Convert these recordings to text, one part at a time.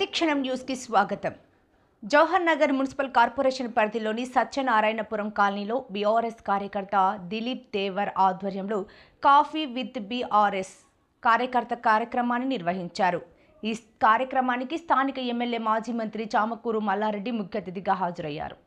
ప్రతిక్షణం న్యూస్కి స్వాగతం. జవహర్ నగర్ మున్సిపల్ కార్పొరేషన్ పరిధిలోని సత్యనారాయణపురం కాలనీలో బీఆర్ఎస్ కార్యకర్త దిలీప్ దేవర్ ఆధ్వర్యంలో కాఫీ విత్ బీఆర్ఎస్ కార్యకర్త కార్యక్రమాన్ని నిర్వహించారు. ఈ కార్యక్రమానికి స్థానిక ఎమ్మెల్యే మాజీ మంత్రి చామకూరు మల్లారెడ్డి ముఖ్య అతిథిగా హాజరయ్యారు.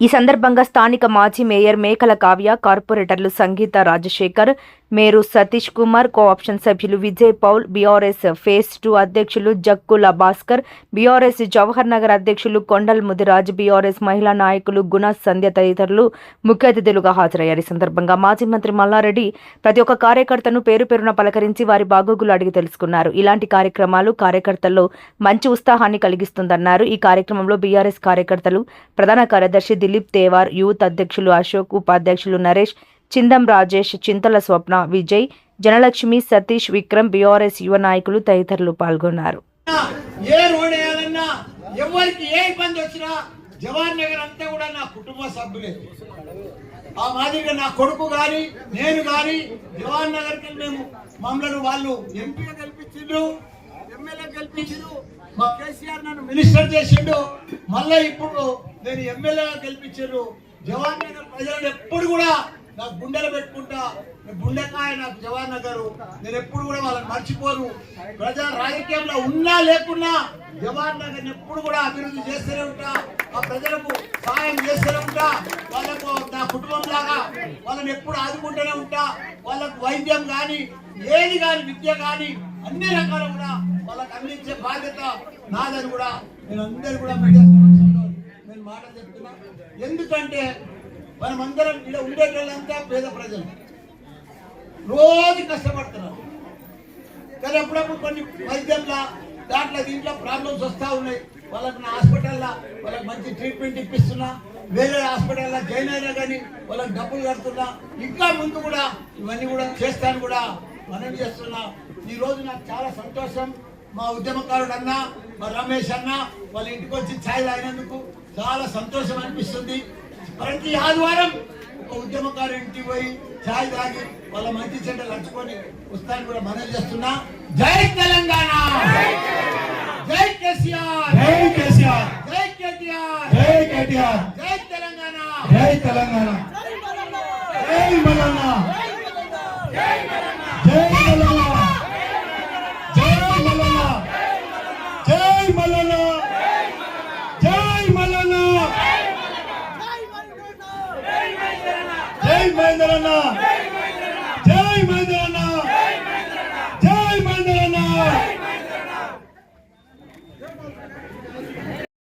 ఈ సందర్భంగా స్థానిక మాజీ మేయర్ మేకల కావ్య కార్పొరేటర్లు సంగీత రాజశేఖర్ మేరు సతీష్ కుమార్ కోఆప్షన్ సభ్యులు Vijay Paul BRS phase two అధ్యక్షులు జక్కుల భాస్కర్ బీఆర్ఎస్ జవహర్ నగర్ అధ్యక్షులు కొండల్ ముదిరాజ్ బీఆర్ఎస్ మహిళా నాయకులు గుణ సంధ్య తదితరులు ముఖ్య అతిథులుగా హాజరయ్యారు. ఈ సందర్భంగా మాజీ మంత్రి మల్లారెడ్డి ప్రతి ఒక్క కార్యకర్తను పేరు పేరున పలకరించి వారి బాగోగులు అడిగి తెలుసుకున్నారు. ఇలాంటి కార్యక్రమాలు కార్యకర్తల్లో మంచి ఉత్సాహాన్ని కలిగిస్తుందన్నారు. ఈ కార్యక్రమంలో బీఆర్ఎస్ కార్యకర్తలు ప్రధాన కార్యదర్శి దిలీప్ తేవార్ యూత్ అధ్యక్షులు అశోక్ ఉపాధ్యక్షులు నరేష్ చిందం రాజేష్ చింతల స్వప్న విజయ్ జనలక్ష్మి సతీష్ విక్రమ్ బీఆర్ఎస్ యువ నాయకులు తదితరులు పాల్గొన్నారు. ఏ రోడ్ వేయాలన్నా ఎవరికి ఏ ఇబ్బంది వచ్చినా జవాన్ నగర్ అంతా కూడా నా కుటుంబ సభ్యులే. ఆ మాదిరిగా నా కొడుకు గాని నేను గాని జవహర్ నగర్కి మేము మమ్మల్ని వాళ్ళు ఎంపీ గెలిపించిండ్రు ఎమ్మెల్యే గెలిపించిండ్రు మా కేసీఆర్ నన్ను మినిస్టర్ చేసిండు మళ్ళీ ఇప్పుడు నేను ఎమ్మెల్యేగా గెలిపించారు జవహర్ నగర్ ప్రజలను ఎప్పుడు కూడా నా గుండెలు పెట్టుకుంటా గుండెకాయ నాకు జవాన్ నగర్. నేను ఎప్పుడు కూడా వాళ్ళని మర్చిపోను. ప్రజా రాజకీయంలో ఉన్నా లేకున్నా జవాన్ నగర్ ఎప్పుడు కూడా అభివృద్ధి చేస్తూనే ఉంటా. ఆ ప్రజలకు సహాయం చేస్తూనే ఉంటా. వాళ్ళకు నా కుటుంబం లాగా వాళ్ళని ఎప్పుడు ఆదుకుంటూనే ఉంటా. వాళ్ళకు వైద్యం కానీ ఏది కానీ విద్య కానీ అన్ని రకాలు కూడా వాళ్ళకి అందించే బాధ్యత నాదని కూడా నేను అందరు కూడా మీడియా సమక్షంలో నేను మాట చెప్తున్నా. ఎందుకంటే మనం అందరం ఇక్కడ ఉండేటోళ్ళంతా పేద ప్రజలు. రోజు కష్టపడుతున్నారు. కానీ అప్పుడప్పుడు కొన్ని వైద్యంలో దాంట్లో దీంట్లో ప్రాబ్లమ్స్ వస్తూ ఉన్నాయి. వాళ్ళకి నా హాస్పిటల్లో వాళ్ళకి మంచి ట్రీట్మెంట్ ఇప్పిస్తున్నా. వేరే హాస్పిటల్లో జాయిన్ అయినా కానీ వాళ్ళకి డబ్బులు కడుతున్నా. ఇంకా ముందు కూడా ఇవన్నీ కూడా చేస్తాను కూడా మనం చేస్తున్నా. ఈ రోజు నాకు చాలా సంతోషం. మా ఉద్యమకారుడు అన్న మా రమేష్ అన్న వాళ్ళ ఇంటికి వచ్చి ఛాయ్ తాగినందుకు చాలా సంతోషం అనిపిస్తుంది. ప్రతి ఆదివారం ఒక ఉద్యమకారు ఇంటికి పోయి ఛాయ్ తాగి వాళ్ళ మంచి చెడ్డ నడుచుకొని వస్తాను కూడా మనవి చేస్తున్నా. జై తెలంగాణ! జై కేసీఆర్! జై కేసీఆర్! జై కేటీఆర్! జై కేటీఆర్! జై తెలంగాణ! జై తెలంగాణ! జై మల్లన్న జై మల్లన్న జై మల్లన్న జై మల్లన్న జై జై మహేందర్ అన్న.